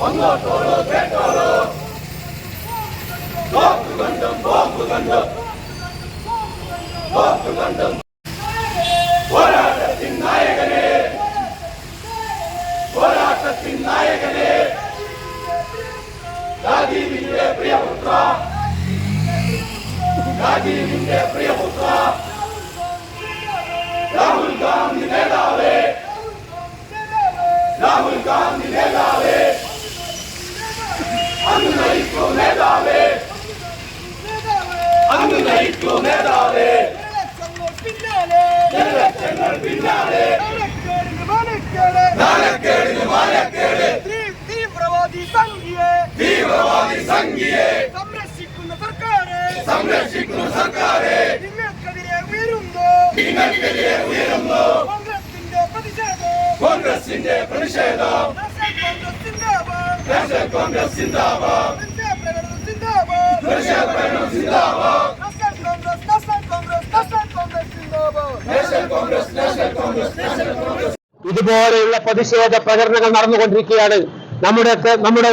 വന്നോട്ടോളൂ കേട്ടോളൂ പോക്ക് കണ്ടും പോക്ക് കണ്ടും പോക്ക് കണ്ടും പോരാട്ടത്തിൻ നായകനെ പോരാട്ടത്തിൻ നായകനെ രാജീവിന്റെ പ്രിയപുത്ര രാജീവിന്റെ പ്രിയപുത്ര രാഹുൽ ഗാന്ധി നേതാവേ രാഹുൽ ഗാന്ധി നേതാവേ. തീവ്രവാദി സംഖ്യയെ തീവ്രവാദി സംഖ്യയെ സംരക്ഷിക്കുന്ന സർക്കാരെ സംരക്ഷിക്കുന്ന സർക്കാരെ നിങ്ങൾക്കെതിരെ ഉയരുന്നു നിങ്ങൾക്കെതിരെ ഉയരുന്നു കോൺഗ്രസിന്റെ പ്രതിഷേധം. കോൺഗ്രസിന്റെ പ്രതിഷേധം. കോൺഗ്രസ് സിന്ദാബാദ് കോൺഗ്രസ് സിന്ദാബാദ് സിന്ദാബാദ് സിന്ദാബാദ് കോൺഗ്രസ് കോൺഗ്രസ് കോൺഗ്രസ് സിന്ദാബാദ് ഇതുപോലെയുള്ള പ്രതിഷേധ പ്രകടനങ്ങൾ നടന്നുകൊണ്ടിരിക്കുകയാണ് നമ്മുടെ നമ്മുടെ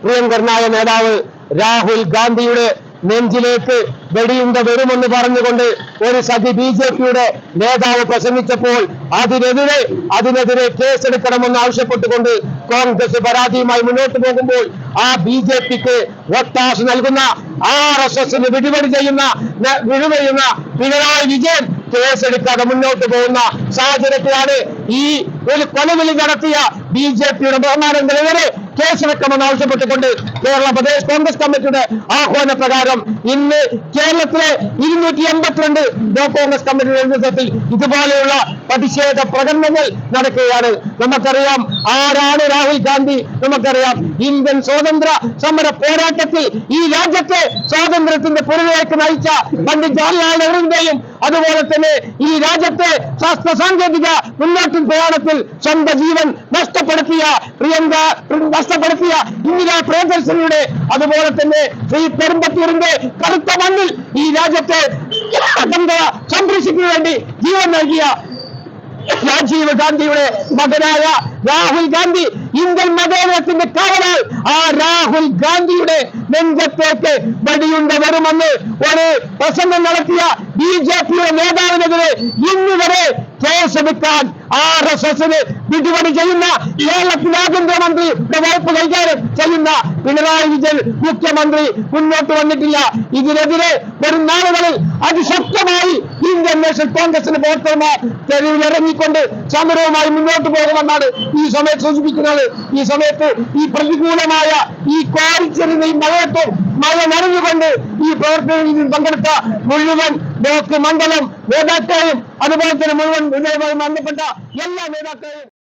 പ്രിയങ്കരനായ നേതാവ് രാഹുൽ ഗാന്ധിയുടെ നെഞ്ചിലേക്ക് വെടിയുണ്ട വരുമെന്ന് പറഞ്ഞുകൊണ്ട് ഒരു സതി ബി ജെ പിയുടെ നേതാവ് പ്രസംഗിച്ചപ്പോൾ അതിനെതിരെ അതിനെതിരെ കേസെടുക്കണമെന്ന് ആവശ്യപ്പെട്ടുകൊണ്ട് കോൺഗ്രസ് പരാതിയുമായി മുന്നോട്ട് പോകുമ്പോൾ ആ ബി ജെ പിക്ക് ഒത്താശ നൽകുന്ന ആർ എസ് എസിന് വിടുപടി ചെയ്യുന്ന ന- വിടുവെയ്യുന്ന പിണറായി വിജയൻ കേസെടുക്കാതെ മുന്നോട്ട് പോകുന്ന സാഹചര്യത്തിലാണ് ഈ ഒരു കൊലവിളി നടത്തിയ ബി ജെ പിയുടെ ബഹുമാനങ്ങളെതിരെ കേസെടുക്കണമെന്ന് ആവശ്യപ്പെട്ടുകൊണ്ട് കേരള പ്രദേശ് കോൺഗ്രസ് കമ്മിറ്റിയുടെ ആഹ്വാന പ്രകാരം ഇന്ന് കേരളത്തിലെ ഇരുന്നൂറ്റി എൺപത്തിരണ്ട് ബ്ലോക്ക് കോൺഗ്രസ് കമ്മിറ്റിയുടെ നേതൃത്വത്തിൽ ഇതുപോലെയുള്ള പ്രതിഷേധ പ്രകടനങ്ങൾ നടക്കുകയാണ്. നമുക്കറിയാം ആരാണ് രാഹുൽ ഗാന്ധി? നമുക്കറിയാം. ഇന്ത്യൻ സ്വാതന്ത്ര്യ സമര പോരാട്ടത്തിൽ ഈ രാജ്യത്തെ സ്വാതന്ത്ര്യത്തിന്റെ പുറകിലേക്ക് നയിച്ച പണ്ഡിറ്റ് ജവഹർലാൽ നെഹ്റുവിന്റെയും അതുപോലെ തന്നെ ഈ രാജ്യത്തെ ശാസ്ത്ര സാങ്കേതിക മുന്നോട്ട് പ്രയാണത്തിൽ സ്വന്തം ജീവൻ നഷ്ടപ്പെടുത്തിയ പ്രിയങ്ക നഷ്ടപ്പെടുത്തിയ ഇന്ദിരാ പ്രിയദർശനിയുടെ അതുപോലെ തന്നെ ശ്രീ പെരുമ്പത്തൂരിന്റെ കറുത്ത മണ്ണിൽ ഈ രാജ്യത്തെ സംരക്ഷിക്കുന്നതിന് വേണ്ടി ജീവൻ നൽകിയ രാജീവ് ഗാന്ധിയുടെ മകനായ രാഹുൽ ഗാന്ധി ഇന്ത്യൻ മതേതരത്തിന്റെ കാവലാൽ ആ രാഹുൽ ഗാന്ധിയുടെ നെഞ്ചത്തേക്ക് വടിയുണ്ട വരുമെന്ന് ഒരു പ്രസംഗം നടത്തിയ ബി ജെ പിയുടെ നേതാവിനെതിരെ ഇന്നുവരെ കേസെടുക്കാൻ ആർ എസ് എസിന് വിടുപടി ചെയ്യുന്ന കേരളത്തിലെ ആഭ്യന്തരമന്ത്രിയുടെ വകുപ്പ് കൈകാര്യം ചെയ്യുന്ന പിണറായി വിജയൻ മുഖ്യമന്ത്രി മുന്നോട്ട് വന്നിട്ടില്ല. ഇതിനെതിരെ വരും നാളുകളിൽ അതിശക്തമായി ഇന്ത്യൻ നാഷണൽ കോൺഗ്രസിന് പ്രവർത്തകന്മാർ തെരുവിലിറങ്ങിക്കൊണ്ട് സമരവുമായി മുന്നോട്ട് പോകുമെന്നാണ് ഈ സമയത്ത് സൂചിപ്പിക്കുന്നത്. ഈ സമയത്ത് ഈ പ്രതികൂലമായ ഈ കോരിച്ചെറിയുന്ന ഈ മഴയത്തും മഴ നനഞ്ഞുകൊണ്ട് ഈ പ്രവർത്തനത്തിൽ പങ്കെടുത്ത മുഴുവൻ ബ്ലോക്ക് മണ്ഡലം നേതാക്കളെയും അതുപോലെ തന്നെ മുഴുവൻ ബന്ധപ്പെട്ട എല്ലാ നേതാക്കളെയും